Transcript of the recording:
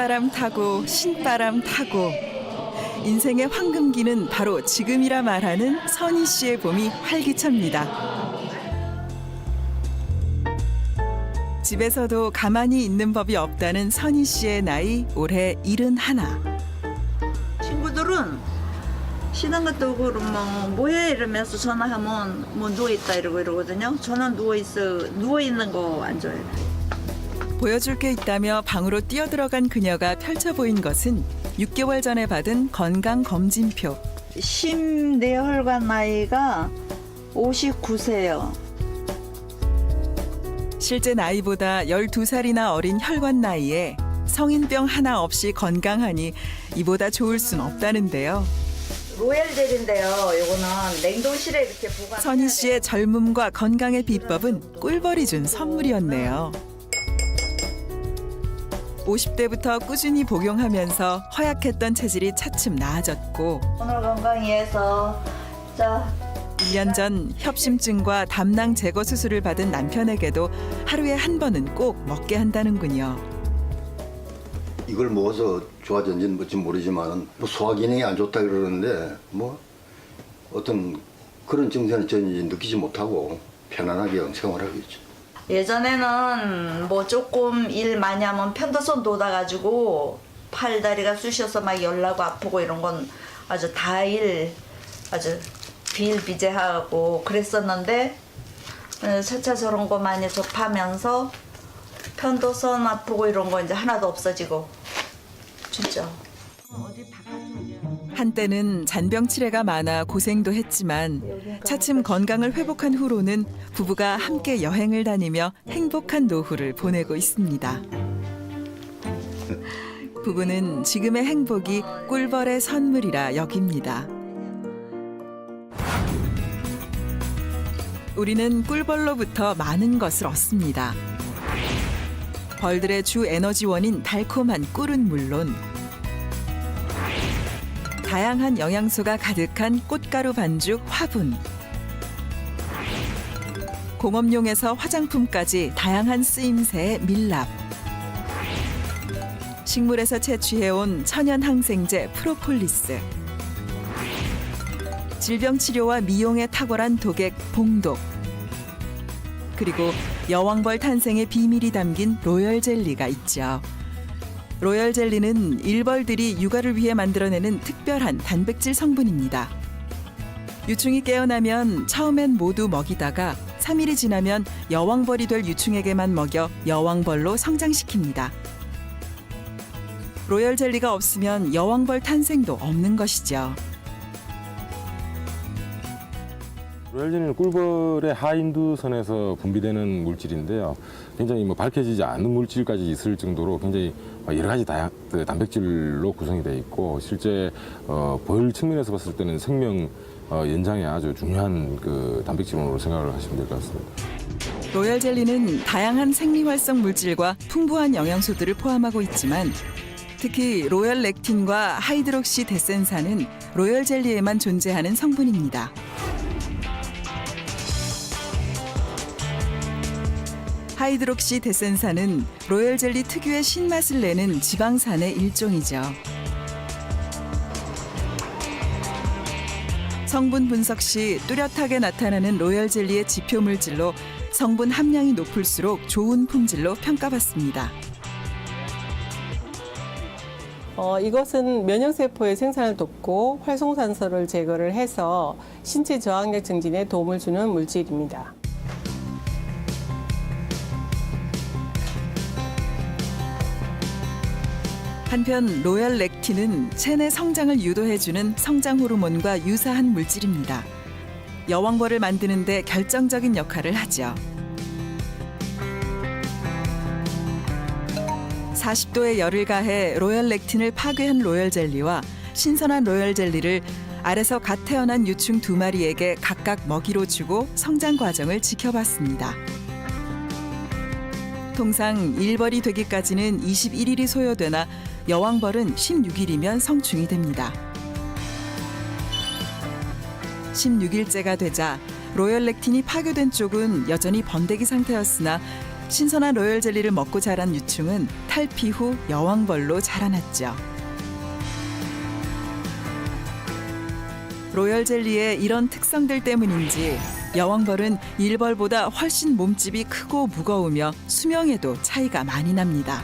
찬바람 타고 신바람 타고 인생의 황금기는 바로 지금이라 말하는 선희 씨의 봄이 활기찹니다. 집에서도 가만히 있는 법이 없다는 선희 씨의 나이 올해 일흔 하나. 친구들은 쉬는 것도 오고 그러면 뭐해 이러면서 전화하면 뭐 누워 있다 이러고 이러거든요. 저는 누워 있어, 누워 있는 거 안 좋아해요. 보여줄 게 있다며 방으로 뛰어들어간 그녀가 펼쳐 보인 것은 6개월 전에 받은 건강 검진표. 심내혈관 나이가 59세요. 실제 나이보다 12살이나 어린 혈관 나이에 성인병 하나 없이 건강하니 이보다 좋을 순 없다는데요. 로얄 젤인데요. 이거는 냉동실에 이렇게 보관. 선희 씨의 젊음과 건강의 비법은 꿀벌이 준 선물이었네요. 50대부터 꾸준히 복용하면서 허약했던 체질이 차츰 나아졌고 오늘 건강 위해서 자 1년 전 협심증과 담낭 제거 수술을 받은 남편에게도 하루에 한 번은 꼭 먹게 한다는군요. 이걸 먹어서 좋아졌는지는 뭔지 모르지만 뭐 소화 기능이 안 좋다 그러는데 뭐 어떤 그런 증세는 전혀 느끼지 못하고 편안하게 생활하고 있죠. 예전에는 뭐 조금 일 많이 하면 편도선 돋아가지고 팔다리가 쑤셔서 막 열나고 아프고 이런 건 아주 다일 아주 비일비재하고 그랬었는데 어, 차차 저런 거 많이 접하면서 편도선 아프고 이런 거 이제 하나도 없어지고. 진짜 한때는 잔병 치레가 많아 고생도 했지만 차츰 건강을 회복한 후로는 부부가 함께 여행을 다니며 행복한 노후를 보내고 있습니다. 부부는 지금의 행복이 꿀벌의 선물이라 여깁니다. 우리는 꿀벌로부터 많은 것을 얻습니다. 벌들의 주 에너지원인 달콤한 꿀은 물론 다양한 영양소가 가득한 꽃가루 반죽 화분. 공업용에서 화장품까지 다양한 쓰임새의 밀랍. 식물에서 채취해온 천연 항생제 프로폴리스. 질병 치료와 미용에 탁월한 독액 봉독. 그리고 여왕벌 탄생의 비밀이 담긴 로열 젤리가 있죠. 로열 젤리는 일벌들이 육아를 위해 만들어내는 특별한 단백질 성분입니다. 유충이 깨어나면 처음엔 모두 먹이다가 3일이 지나면 여왕벌이 될 유충에게만 먹여 여왕벌로 성장시킵니다. 로열 젤리가 없으면 여왕벌 탄생도 없는 것이죠. 로얄젤리는 꿀벌의 하인두선에서 분비되는 물질인데요. 굉장히 뭐 밝혀지지 않은 물질까지 있을 정도로 굉장히 여러 가지 다양, 그 단백질로 구성이 되어 있고 실제 어, 벌 측면에서 봤을 때는 생명 어, 연장에 아주 중요한 그 단백질원으로 생각을 하시면 될 것 같습니다. 로열 젤리는 다양한 생리 활성 물질과 풍부한 영양소들을 포함하고 있지만 특히 로열 렉틴과 하이드록시 데센산은 로열 젤리에만 존재하는 성분입니다. 하이드록시 데센산은 로열 젤리 특유의 신맛을 내는 지방산의 일종이죠. 성분 분석 시 뚜렷하게 나타나는 로열 젤리의 지표 물질로 성분 함량이 높을수록 좋은 품질로 평가받습니다. 어, 이것은 면역세포의 생산을 돕고 활성산소를 제거를 해서 신체 저항력 증진에 도움을 주는 물질입니다. 한편 로열 렉틴은 체내 성장을 유도해주는 성장 호르몬과 유사한 물질입니다. 여왕벌을 만드는 데 결정적인 역할을 하죠. 40도의 열을 가해 로열 렉틴을 파괴한 로열 젤리와 신선한 로열 젤리를 알에서 갓 태어난 유충 두 마리에게 각각 먹이로 주고 성장 과정을 지켜봤습니다. 통상 일벌이 되기까지는 21일이 소요되나 여왕벌은 16일이면 성충이 됩니다. 16일째가 되자 로열 렉틴이 파괴된 쪽은 여전히 번데기 상태였으나 신선한 로열 젤리를 먹고 자란 유충은 탈피 후 여왕벌로 자라났죠. 로열 젤리의 이런 특성들 때문인지 여왕벌은 일벌보다 훨씬 몸집이 크고 무거우며 수명에도 차이가 많이 납니다.